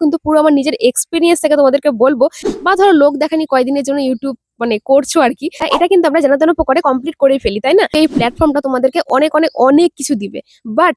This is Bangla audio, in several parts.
কিন্তু পুরো আমার নিজের এক্সপিরিয়েন্স থেকে তোমাদেরকে বলব। বা ধরো লোক দেখানি কয়দিনের জন্য ইউটিউব মানে করছ আর কি এটা কিন্তু আমরা জানাতেন উপকারে কমপ্লিট করে ফেলি, তাই না? এই প্ল্যাটফর্মটা তোমাদেরকে অনেক অনেক অনেক কিছু দিবে। বাট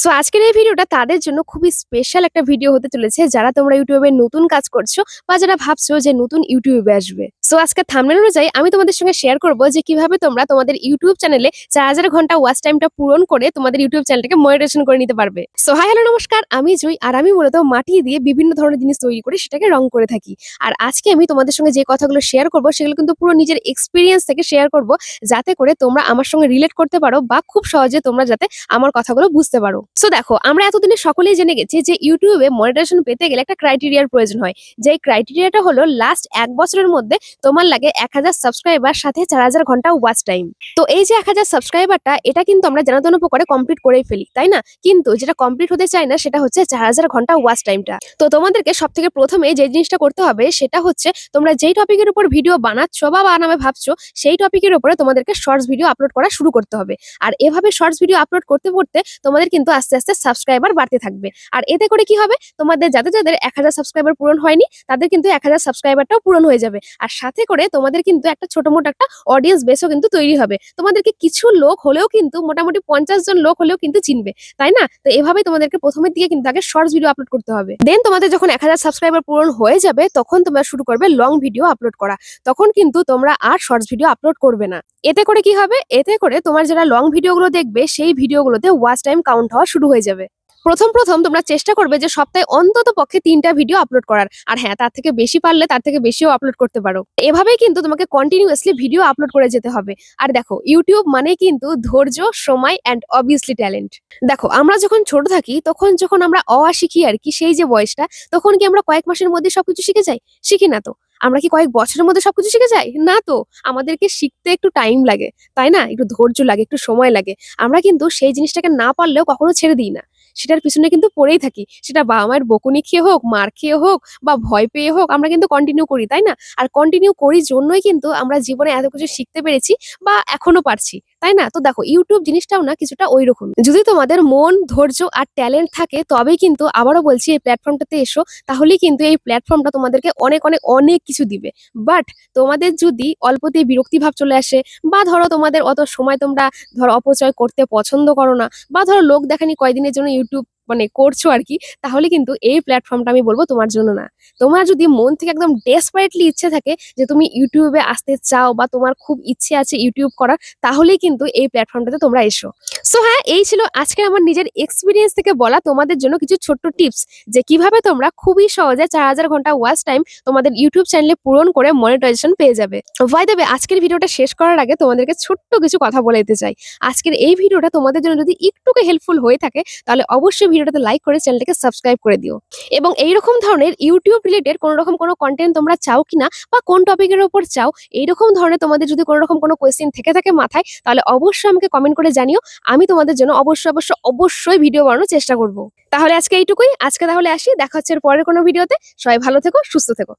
সো আজকের এই ভিডিওটা তাদের জন্য খুবই স্পেশাল একটা ভিডিও হতে চলেছে, যারা তোমরা ইউটিউবে নতুন কাজ করছ বা যারা ভাবছ যে নতুন ইউটিউবে আসবে। সো আজকে থামনেল অনুযায়ী আমি তোমাদের সঙ্গে শেয়ার করব যে কীভাবে তোমরা তোমাদের ইউটিউব চ্যানেলে চার হাজার ঘণ্টা ওয়াচ টাইমটা পূরণ করে তোমাদের ইউটিউব চ্যানেলটাকে মনিটাইজেশন করে নিতে পারবে। সো হাই হ্যালো নমস্কার, আমি জুই আর আমি মূলত মাটি দিয়ে বিভিন্ন ধরনের জিনিস তৈরি করে সেটাকে রং করে থাকি। আর আজকে আমি তোমাদের সঙ্গে যে কথাগুলো শেয়ার করব সেগুলো কিন্তু পুরো নিজের এক্সপিরিয়েন্স থেকে শেয়ার করব, যাতে করে তোমরা আমার সঙ্গে রিলেট করতে পারো বা খুব সহজে তোমরা যাতে আমার কথাগুলো বুঝতে পারো। সো দেখো, আমরা এতদিনে সকলেই জেনে গেছি যে ইউটিউবে মনিটাইজেশন পেতে গেলে একটা ক্রাইটেরিয়ার প্রয়োজন হয়। যে ক্রাইটেরিয়াটা হলো লাস্ট এক বছরের মধ্যে তোমার লাগে এক হাজার সাবস্ক্রাইবার সাথে চার হাজার ঘণ্টা ওয়াচ টাইম তো এই যে এক হাজার সাবস্ক্রাইবারটা এটা কিন্তু আমরা জানাতন উপকারে কমপ্লিট করেই ফেলি, তাই না? কিন্তু যেটা কমপ্লিট হতে চায় না, সেটা হচ্ছে চার হাজার ঘণ্টা ওয়াচ টাইমটা তো তোমাদেরকে সব থেকে প্রথমে যে জিনিসটা করতে হবে, সেটা হচ্ছে তোমরা যেই টপিকের উপর ভিডিও বানাচ্ছ বা বানাবে ভাবছ, সেই টপিকের উপরে তোমাদেরকে শর্টস ভিডিও আপলোড করা শুরু করতে হবে। আর এভাবে শর্টস ভিডিও আপলোড করতে করতে তোমাদের কিন্তু আস্তে আস্তে সাবস্ক্রাইবার বাড়তে থাকবে। আর এতে করে কি হবে? তোমাদের যাদের যাদের এক হাজার সাবস্ক্রাইবার পূরণ হয়নি, তাদের কিন্তু এক হাজার সাবস্ক্রাইবারটাও পূরণ হয়ে যাবে। আর সাথে করে তোমাদের কিন্তু একটা ছোট মোটো একটা অডিয়েন্স বেসও কিন্তু তৈরি হবে। তোমাদেরকে কিছু লোক হলেও কিন্তু মোটামুটি পঞ্চাশ জন লোক হলেও কিন্তু চিনবে, তাই না? তো এভাবেই তোমাদেরকে প্রথমের দিকে কিন্তু আগে শর্টস ভিডিও আপলোড করতে হবে। দেন তোমাদের যখন এক হাজার সাবস্ক্রাইবার পূরণ হয়ে যাবে, তখন তোমরা শুরু করবে লং ভিডিও আপলোড করা। তখন কিন্তু তোমরা আর শর্টস ভিডিও আপলোড করবে না। এতে করে কি হবে? এতে করে তোমার যারা লং ভিডিওগুলো দেখবে, সেই ভিডিওগুলোতে ওয়াচ টাইম কাউন্ট হওয়া শুরু হয়ে যাবে। প্রথম প্রথম তোমরা চেষ্টা করবে যে সপ্তাহে অন্তত পক্ষে তিনটা ভিডিও আপলোড করার। আর হ্যাঁ তার থেকে বেশি পারলে তার থেকে বেশিও আপলোড করতে পারো। এভাবেই কিন্তু তোমাকে কন্টিনিউয়াসলি ভিডিও আপলোড করে যেতে হবে। আর দেখো ইউটিউব মানে কিন্তু ধৈর্য, সময় অ্যান্ড অবভিয়াসলি ট্যালেন্ট দেখো, আমরা যখন ছোট থাকি, তখন যখন আমরা অ শিখি আর কি, সেই যে বয়সটা, তখন কি আমরা কয়েক মাসের মধ্যে সবকিছু শিখে যাই? শিখি না তো। আমরা কি কয়েক বছরের মধ্যে সবকিছু শিখে যাই? না তো। আমাদেরকে শিখতে একটু টাইম লাগে, তাই না? একটু ধৈর্য লাগে, একটু সময় লাগে। আমরা কিন্তু সেই জিনিসটাকে না পারলেও কখনো ছেড়ে দিই না। সেটার পিছনে কিন্তু পড়েই থাকি। সেটা বাবা মায়ের বকুনি খেয়ে হোক, মার খেয়ে হোক বা ভয় পেয়ে হোক, আমরা কিন্তু কন্টিনিউ করি, তাই না? আর কন্টিনিউ করি জন্যই কিন্তু আমরা জীবনে এত কিছু শিখতে পেরেছি বা এখনও পারছি। তাই না? তো দেখো ইউটিউব জিনিসটাও না কিছুটা ওই রকম যদি তোমাদের মন, ধৈর্য আর ট্যালেন্ট থাকে, তবেই কিন্তু আবারও বলছি এই প্ল্যাটফর্মটাতে এসো, তাহলেই কিন্তু এই প্ল্যাটফর্মটা তোমাদেরকে অনেক অনেক অনেক কিছু দিবে। বাট তোমাদের যদি অল্পতেই বিরক্তিভাব চলে আসে, বা ধরো তোমাদের অত সময় তোমরা ধরো অপচয় করতে পছন্দ করো না, বা ধরো লোক দেখানি কয়দিনের জন্য ইউটিউব মানে করছ আর কি, তাহলে কিন্তু এই প্ল্যাটফর্মটা আমি বলব তোমার জন্য না। তোমার যদি মন থেকে একদম ডেসপারেটলি ইচ্ছে থাকে যে তুমি ইউটিউবে আসতে চাও বা তোমার খুব ইচ্ছে আছে ইউটিউব করার, তাহলেই কিন্তু এই প্ল্যাটফর্মটাতে তোমরা এসো। সো হ্যাঁ এই ছিল আজকে আমার নিজের এক্সপিরিয়েন্স থেকে বলা তোমাদের জন্য কিছু ছোট্ট টিপস যে কীভাবে তোমরা খুবই সহজে চার হাজার ঘণ্টা ওয়াচ টাইম তোমাদের ইউটিউব চ্যানেলে পূরণ করে মনিটাইজেশন পেয়ে যাবে। ভাই দেবে আজকের ভিডিওটা শেষ করার আগে তোমাদেরকে ছোট্ট কিছু কথা বলে দিতে চাই। আজকের এই ভিডিওটা তোমাদের জন্য যদি একটুকে হেল্পফুল হয়ে থাকে, তাহলে অবশ্যই ভিডিওটাতে লাইক করে চ্যানেলটাকে সাবস্ক্রাইব করে দিও। এবং এইরকম ধরনের ইউটিউব রিলেটেড কোনো রকম কোনো কন্টেন্ট তোমরা চাও কিনা বা কোন টপিকের ওপর চাও, এইরকম ধরনের তোমাদের যদি কোনো রকম কোনো কোয়েশ্চেন থেকে থাকে মাথায়, তাহলে অবশ্যই আমাকে কমেন্ট করে জানিও। আমি তোমাদের জন্য অবশ্যই অবশ্যই অবশ্যই ভিডিও বানানোর চেষ্টা করব। তাহলে আজকে এইটুকুই। আজকে তাহলে আসি। দেখা হচ্ছে পরের কোনো ভিডিওতে সবাই ভালো থেকো, সুস্থ থেকো।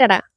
টাটা।